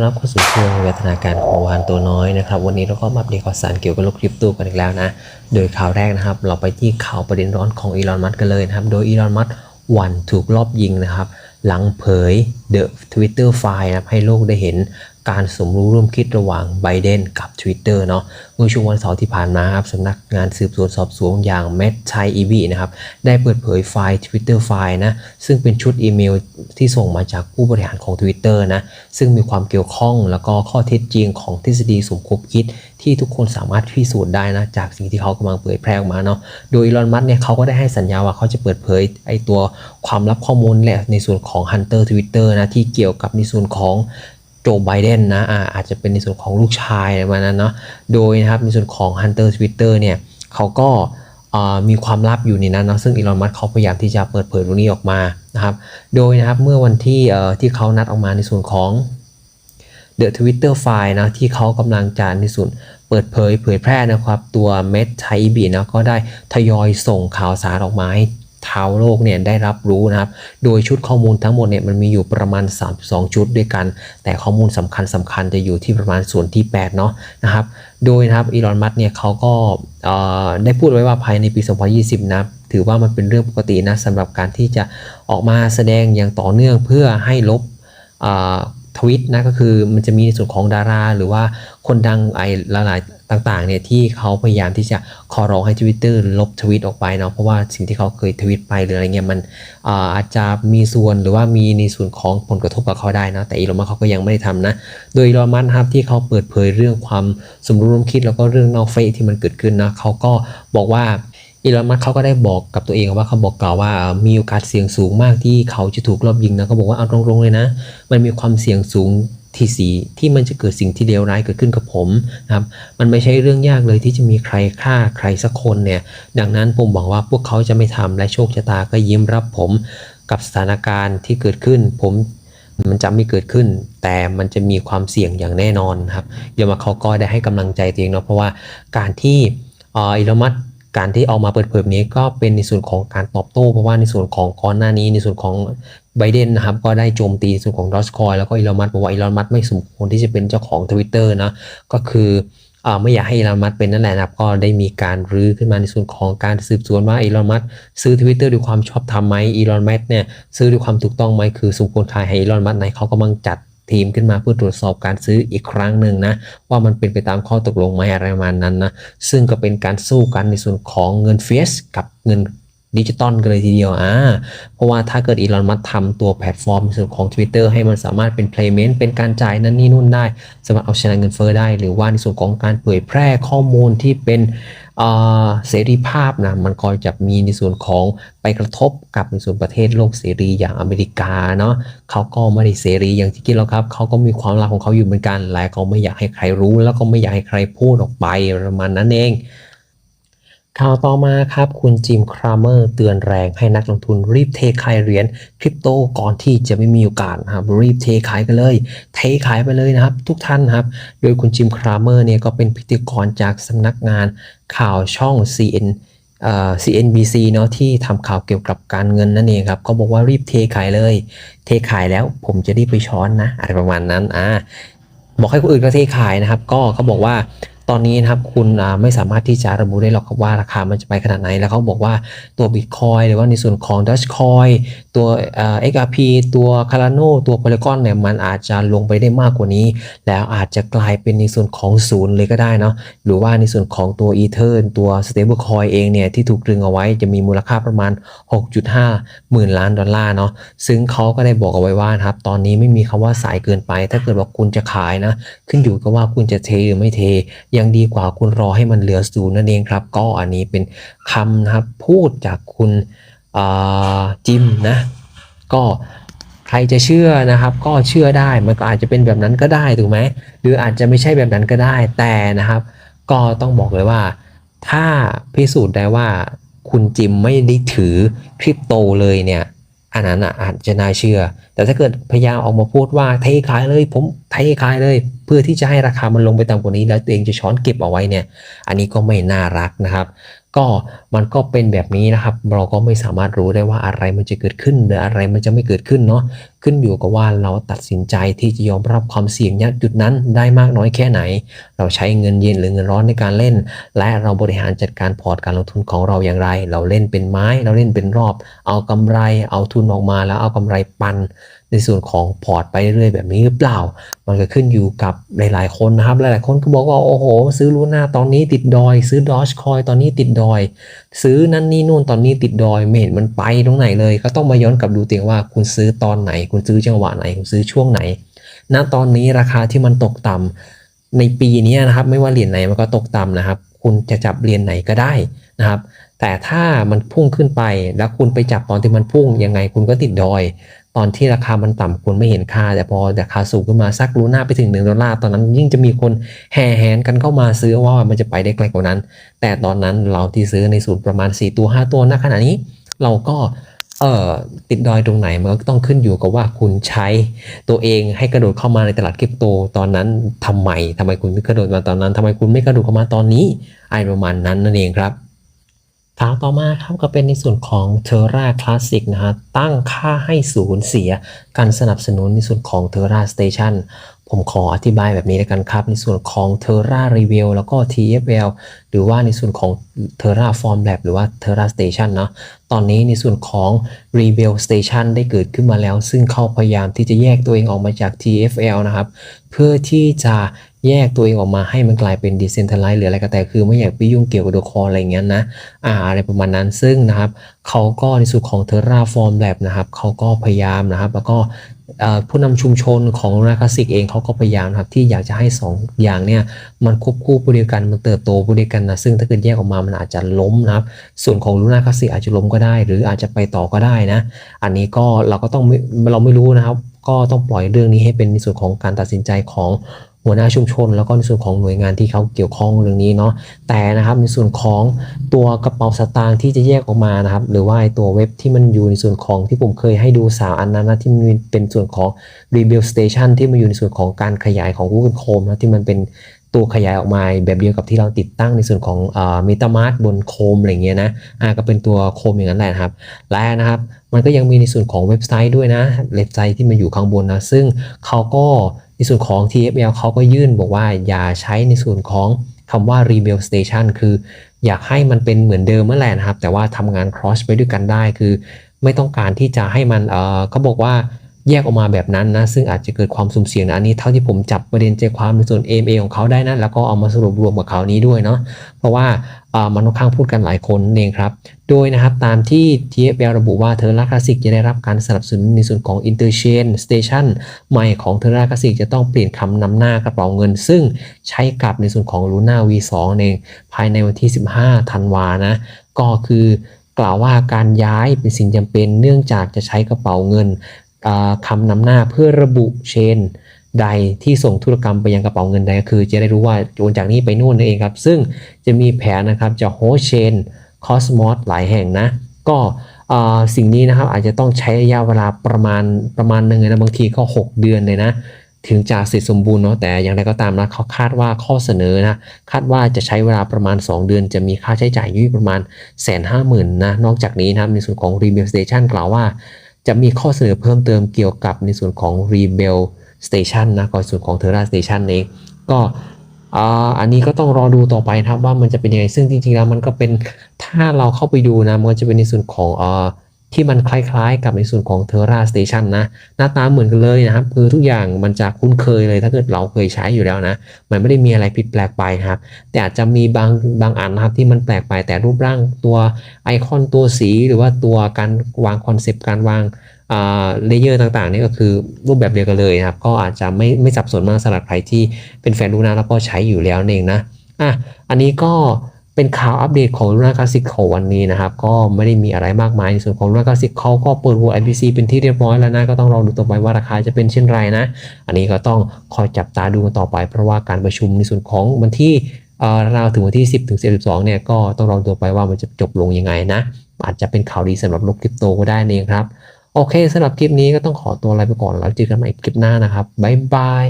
อนรับเข้าสู่ช่วงวิวัฒนาการของวานตัวน้อยนะครับ วันนี้เราก็มาเดตข่าวสารเกี่ยวกับโลกคริปโตกันอีกแล้วนะ โดยข่าวแรกนะครับ เราไปที่ข่าวประเด็นร้อนของอีลอนมัสกันเลยนะครับ โดยอีลอนมัสวันถูกลอบยิงนะครับ หลังเผย The Twitter File นะครับให้โลกได้เห็น การสมรู้ร่วมคิดระหว่างไบเดนกับ Twitter เนาะเมื่อช่วงวันเสาร์ที่ผ่านมาครับสำนักงานสืบสวนสอบสวนอย่าง m e t c h a i b นะครับได้เปิดเผยไฟล์ Twitter ไฟล์นะซึ่งเป็นชุดอีเมลที่ส่งมาจากผู้บริหารของ Twitter นะซึ่งมีความเกี่ยวข้องแล้วก็ข้อเท็จจริงของทฤษฎีสมคบคิด ที่ทุกคนสามารถพิสูจน์ได้นะจากสิ่งที่เขากำลังเผยแพร่ออกมาเนาะโดยอีลอนมัสเนี่ยเขาก็ได้ให้สัญญาว่าเขาจะเปิดเผยไอตัวความลับข้อมูลแหละในส่วนของ Hunter Twitter นะที่เกี่ยวกับในส่วนของ โจไบเดนนะอาอาจจะเป็นในส่วนของลูกชายอะไรประมาณนั้นเนาะโดยนะครับในส่วนของ Hunter Twitter เนี่ยเขาก็มีความลับอยู่ในนั้นเนาะซึ่งอีลอนมัสเขาพยายามที่จะเปิดเผยตรงนี้ออกมานะครับโดยนะครับเมื่อวันที่ที่เขานัดออกมาในส่วนของ The Twitter File นะที่เขากำลังจะในส่วนเปิดเผยเผยแพร่นะครับ ตัว m e t c h a i b นะก็ได้ทยอยส่งข่าวสารออกมาให้ ชาวโลกเนี่ยได้รับรู้นะครับ โดยชุดข้อมูลทั้งหมดเนี่ยมันมีอยู่ประมาณ 32 ชุดด้วยกัน แต่ข้อมูลสำคัญสำคัญจะอยู่ที่ประมาณส่วนที่ 8 เนาะนะครับ โดยนะครับอีลอนมัสเนี่ยเขาก็ได้พูดไว้ว่าภายในปี 2020 นะถือว่ามันเป็นเรื่องปกตินะสำหรับการที่จะออกมาแสดงอย่างต่อเนื่องเพื่อให้ลบ ทวิตนะก็คือมันจะมีในส่วนของดารา หรือว่าคนดังไอ้หลายๆต่างๆเนี่ยที่เขาพยายามที่จะขอร้องให้ Twitter ลบทวิตออกไปเนาะเพราะว่าสิ่งที่เขาเคยทวิตไปหรืออะไรเงี้ยมันอาอาจจะมีส่วนหรือว่ามีในส่วนของผลกระทบกับเขาได้นะแต่อีลอนมัสก์เขาก็ยังไม่ได้ทำนะ โดยอีลอนมัสก์นะครับที่เขาเปิดเผยเรื่องความสมรู้ร่วมคิดแล้วก็เรื่องนอกเฟซที่มันเกิดขึ้นนะเขาก็บอกว่า อีลอนมัสเขาก็ได้บอกกับตัวเองว่าเขาบอกกล่าวว่ามีโอกาสเสี่ยงสูงมากที่เขาจะถูกลอบยิงนะเขาบอกว่าเอาตรงๆเลยนะ มันมีความเสี่ยงสูงที่สีที่มันจะเกิดสิ่งที่เลวร้ายเกิดขึ้นกับผมนะครับ มันไม่ใช่เรื่องยากเลยที่จะมีใครฆ่าใครสักคนเนี่ย ดังนั้นผมหวังว่าพวกเขาจะไม่ทำและโชคชะตาก็ยิ้มรับผมกับสถานการณ์ที่เกิดขึ้น ผมมันจะไม่เกิดขึ้น แต่มันจะมีความเสี่ยงอย่างแน่นอนครับเยวมาเขาก็ได้ให้กำลังใจตัวเองเนาะเพราะว่าการที่อ่ออีลมัส การที่ออกมาเปิดเผยนี้ก็เป็นในส่วนของการตอบโต้ เพราะว่าในส่วนของก่อนหน้านี้ในส่วนของไบเดนนะครับก็ได้โจมตีส่วนของดอสคอยแล้วก็อีลอนมัสบอกว่าอีลอนมัสไม่สมควรที่จะเป็นเจ้าของ Twitter นะก็คือไม่อยากให้อีลอนมัสเป็นนั่นแหละนะครับก็ได้มีการรื้อขึ้นมาในส่วนของการสืบสวนว่าอีลอนมัสซื้อ Twitter ด้วยความชอบธรรมไหมอีลอนมัสเนี่ยซื้อด้วยความถูกต้องไหมคือสมควรขายให้อีลอนมัสไหนเขากำลังจัด ทีมขึ้นมาเพื่อตรวจสอบการซื้ออีกครั้งหนึ่งนะว่ามันเป็นไปตามข้อตกลงไหมอะไรประมาณนั้นนะซึ่งก็เป็นการสู้กันในส่วนของเงินเฟสกับเงิน ดิจิตอลกันเลยทีเดียวอ่าเพราะว่าถ้าเกิดอีลอนมัสทำตัวแพลตฟอร์มในส่วนของ Twitter ให้มันสามารถเป็น payment เป็นการจ่ายนั่นนี่นู่นได้ สามารถเอาชนะเงินเฟ้อได้ หรือว่าในส่วนของการเผยแพร่ข้อมูลที่เป็นเอ่อเสรีภาพนะมันก็จะมีในส่วนของไปกระทบกับในส่วนประเทศโลกเสรีอย่างอเมริกาเนาะเขาก็ไม่ได้เสรีอย่างที่คิดแล้วครับเขาก็มีความลับของเขาอยู่เหมือนกันและเขาไม่อยากให้ใครรู้ แล้วก็ไม่อยากให้ใครพูดออกไปประมาณนั้นเอง ข่าวต่อมาครับ คุณจิมครามเมอร์เตือนแรงให้นักลงทุนรีบเทขายเหรียญคริปโตก่อนที่จะไม่มีโอกาสครับรีบเทขายกันเลย เทขายไปเลยนะครับ ทุกท่านครับ โดยคุณจิมครามเมอร์เนี่ยก็เป็นพิธีกรจากสำนักงานข่าวช่อง CN เอ่อ CNBC เนาะที่ทำข่าวเกี่ยวกับการเงินนั่นเองครับก็บอกว่ารีบเทขายเลย เทขายแล้วผมจะรีบไปช้อนนะอะไรประมาณนั้นอ่าบอกให้คนอื่นก็เทขายนะครับ ก็เขาบอกว่า ตอนนี้นะครับคุณไม่สามารถที่จะระบุได้หรอกครับว่าราคามันจะไปขนาดไหน แล้วเขาบอกว่าตัว Bitcoin หรือว่าในส่วนของ Dogecoin ตัวเอ่อ XRP ตัว Cardano ตัว Polygon เนี่ยมันอาจจะลงไปได้มากกว่านี้ แล้วอาจจะกลายเป็นในส่วนของศูนย์เลยก็ได้เนาะหรือว่าในส่วนของตัว Ether ตัว Stablecoin เองเนี่ยที่ถูกตรึงเอาไว้จะมีมูลค่าประมาณ 6.5 หมื่นล้านดอลลาร์เนาะซึ่งเขาก็ได้บอกเอาไว้ว่านะครับตอนนี้ไม่มีคำว่าสายเกินไป ถ้าเกิดว่าคุณจะขายนะ ขึ้นอยู่กับว่าคุณจะเทหรือไม่เทยังดีกว่าคุณรอให้มันเหลือศูนย์นั่นเองครับ ก็อันนี้เป็นคำนะครับพูดจากคุณจิมนะ ก็ใครจะเชื่อนะครับ ก็เชื่อได้มันก็อาจจะเป็นแบบนั้นก็ได้ถูกไหมหรืออาจจะไม่ใช่แบบนั้นก็ได้แต่นะครับ ก็ต้องบอกเลยว่า ถ้าพิสูจน์ได้ว่าคุณจิมไม่ได้ถือคริปโตเลยเนี่ยอันนั้นอาจจะน่าเชื่อ แต่ถ้าเกิดพยายามออกมาพูดว่าเทขายเลยผมเทขายเลย พื่อที่จะให้ราคามันลงไปต่ำกว่านี้ แล้วตัวเองจะช้อนเก็บเอาไว้เนี่ย อันนี้ก็ไม่น่ารักนะครับ ก็มันก็เป็นแบบนี้นะครับ เราก็ไม่สามารถรู้ได้ว่าอะไรมันจะเกิดขึ้น หรืออะไรมันจะไม่เกิดขึ้นเนาะขึ้นอยู่กับว่าเราตัดสินใจที่จะยอมรับความเสี่ยงณจุดนั้นได้มากน้อยแค่ไหน เราใช้เงินเย็นหรือเงินร้อนในการเล่น และเราบริหารจัดการพอร์ตการลงทุนของเราอย่างไร เราเล่นเป็นไม้ เราเล่นเป็นรอบ เอากำไร เอาทุนออกมาแล้วเอากำไรปัน ในส่วนของพอร์ตไปเรื่อยๆแบบนี้หรือเปล่า มันก็ขึ้นอยู่กับหลายๆคนนะครับ หลายๆคนก็บอกว่า โอ้โห ซื้อลูน่าตอนนี้ติดดอย ซื้อดอชคอยตอนนี้ติดดอย ซื้อนั่นนี่นู่นตอนนี้ติดดอยไม่เห็นมันไปตรงไหนเลย ก็ต้องมาย้อนกลับดูตัวเองว่าคุณซื้อตอนไหน คุณซื้อจังหวะไหน คุณซื้อช่วงไหน ณ ตอนนี้ราคาที่มันตกต่ำในปีนี้นะครับ ไม่ว่าเหรียญไหนมันก็ตกต่ำนะครับ คุณจะจับเหรียญไหนก็ได้นะครับแต่ถ้ามันพุ่งขึ้นไปแล้วคุณไปจับตอนที่มันพุ่งยังไงคุณก็ติดดอย ตอนที่ราคามันต่ำคุณไม่เห็นค่า แต่พอราคาสูงขึ้นมาสักลูน่าไปถึง1ดอลลาร์ตอนนั้นยิ่งจะมีคนแห่แหนกันเข้ามาซื้อว่ามันจะไปได้ไกลกว่านั้น แต่ตอนนั้นเราที่ซื้อในสูตรประมาณ 4 ตัว 5 ตัวณขณะนี้ เราก็เอ่อติดดอยตรงไหนมันก็ต้องขึ้นอยู่กับว่าคุณใช้ตัวเองให้กระโดดเข้ามาในตลาดคริปโตตอนนั้นทำไมทำไมคุณกระโดดมาตอนนั้นทำไมคุณไม่กระโดดเข้ามาตอนนี้ไอประมาณนั้นนั่นเองครับ ข่าวต่อมาครับก็เป็นในส่วนของ Terra Classic นะฮะตั้งค่าให้ศูนย์เสียการสนับสนุนในส่วนของ Terra Station ผมขออธิบายแบบนี้แล้วกันครับ ในส่วนของ Terra Reveal แล้วก็ TFL หรือว่าในส่วนของ Terra Form Lab หรือว่า Terra Station เนาะตอนนี้ในส่วนของ Reveal Station ได้เกิดขึ้นมาแล้ว ซึ่งเขาพยายามที่จะแยกตัวเองออกมาจาก TFL นะครับ เพื่อที่จะ แยกตัวเองออกมาให้มันกลายเป็น Decentralized หรืออะไรก็แต่คือไม่อยากไปยุ่งเกี่ยวกับตัวคออะไรอย่างเงี้ยนะอ่าอะไรประมาณนั้นซึ่งนะครับเขาก็ในส่วนของ Terraform Lab นะครับเขาก็พยายามนะครับแล้วก็ผู้นำชุมชนของนาคาสิกเองเขาก็พยายามครับที่อยากจะให้ 2 อย่างเนี่ยมันควบคู่ไปด้วยกันมันเติบโตไปด้วยกันนะซึ่งถ้าเกิดแยกออกมามันอาจจะล้มนะครับส่วนของลูนาคาสสิกอาจจะล้มก็ได้ หรืออาจจะไปต่อก็ได้นะ อันนี้ก็เราก็ต้องไม่เราไม่รู้นะครับ ก็ต้องปล่อยเรื่องนี้ให้เป็นในส่วนของการตัดสินใจของ หัวหน้าชุมชน แล้วก็ในส่วนของหน่วยงานที่เขาเกี่ยวข้องเรื่องนี้เนาะแต่นะครับในส่วนของตัวกระเป๋าสตางค์ที่จะแยกออกมานะครับ หรือว่าตัวเว็บที่มันอยู่ในส่วนของที่ผมเคยให้ดูสาวอันนั้นนะที่มันเป็นส่วนของ Rebuild Station ที่มันอยู่ในส่วนของการขยายของ Google Chrome นะที่มันเป็นตัวขยายออกมาแบบเดียวกับที่เราติดตั้งในส่วนของเอ่อ MetaMask บนโคมอะไรเงี้ยนะอ่าก็เป็นตัวโคมอย่างนั้นแหละนะครับ และนะครับ มันก็ยังมีในส่วนของเว็บไซต์ด้วยนะเว็บไซต์ที่มันอยู่ข้างบนนะ ซึ่งเขาก็ ในส่วนของ TFL เขาก็ยื่นบอกว่าอย่าใช้ในส่วนของคำว่า Rebuild Station คืออยากให้มันเป็นเหมือนเดิมเมื่อแหละนะครับ แต่ว่าทำงาน cross ไปด้วยกันได้คือ ไม่ต้องการที่จะให้มันเออเขาบอกว่า แยกออกมาแบบนั้นนะซึ่งอาจจะเกิดความสุ่มเสี่ยงนะอันนี้เท่าที่ผมจับประเด็นใจความในส่วน AMA ของเขาได้นะแล้วก็เอามาสรุปรวมกับเขาวนี้ด้วยเนาะเพราะว่ามันค่อนข้างพูดกันหลายคนเองครับ โดยนะครับตามที่ TFL ระบุว่าเทอร์ราคลาสิกจะได้รับการสนับสนุนในส่วนของ Interchain Station ใหม่ของเทอร์ราคลาสิกจะต้องเปลี่ยนคำนำหน้ากระเป๋าเงิน ซึ่งใช้กับในส่วนของ Luna V2 เองภายในวันที่ 15 ธันวานะก็คือกล่าวว่าการย้ายเป็นสิ่งจำเป็นเนื่องจากจะใช้กระเป๋าเงิน คำนำหน้าเพื่อระบุเชนใดที่ส่งธุรกรรมไปยังกระเป๋าเงินใดก็คือ จะได้รู้ว่าโอนจากนี้ไปนู่นนั่นเองครับ ซึ่งจะมีแผนนะครับจะโฮสเชนคอสมอสหลายแห่งนะ ก็สิ่งนี้นะครับอาจจะต้องใช้ระยะเวลาประมาณประมาณหนึ่งนะบางทีก็ 6 เดือนเลยนะ ถึงจะเสร็จสมบูรณ์เนาะแต่อย่างไรก็ตามนะเขาคาดว่าข้อเสนอนะคาดว่าจะใช้เวลาประมาณ 2 เดือน จะมีค่าใช้จ่ายอยู่ที่ประมาณแสนห้าหมื่นนะนอกจากนี้นะครับในส่วนของ Rebuild Station กล่าวว่า จะมีข้อเสนอเพิ่มเติมเกี่ยวกับในส่วนของ Rebel Station นะก็ส่วนของ Terra Station เองก็อันนี้ก็ต้องรอดูต่อไปนะครับว่ามันจะเป็นยังไงซึ่งจริงๆแล้วมันก็เป็นถ้าเราเข้าไปดูนะมันจะเป็นในส่วนของอ่า ที่มันคล้ายๆ กับในส่วนของ Terra Station นะ หน้าตาเหมือนกันเลยนะครับ คือทุกอย่างมันจะคุ้นเคยเลยถ้าเกิดเราเคยใช้อยู่แล้วนะ มันไม่ได้มีอะไรผิดแปลกไปครับ แต่อาจจะมีบางบางอันนะครับที่มันแปลกไปแต่รูปร่างตัวไอคอนตัวสีหรือว่าตัวการวางคอนเซปต์การวางเลเยอร์ต่างๆนี่ก็คือรูปแบบเดียวกันเลยนะครับ ก็อาจจะไม่ไม่สับสนมากสำหรับใครที่เป็นแฟนลูน่าแล้วก็ใช้อยู่แล้วเองนะอะอันนี้ก็ เป็นข่าวอัปเดตของลูน่าคลาสสิกของวันนี้นะครับ ก็ไม่ได้มีอะไรมากมาย ในส่วนของลูน่าคลาสสิกเขาก็เปิดหัว IPC เป็นที่เรียบร้อยแล้วนะ ก็ต้องรอดูต่อไปว่าราคาจะเป็นเช่นไรนะ อันนี้ก็ต้องคอยจับตาดูกันต่อไป เพราะว่าการประชุมในส่วนของวันที่เอ่อราวถึงวันที่ 10ถึง12เนี่ยก็ต้องรอดูต่อไปว่ามันจะจบลงยังไงนะ อาจจะเป็นข่าวดีสำหรับโลกคริปโตก็ได้เองครับ โอเคสำหรับคลิปนี้ก็ต้องขอตัวลาไปก่อนแล้วเจอกันใหม่คลิปหน้านะครับบ๊ายบาย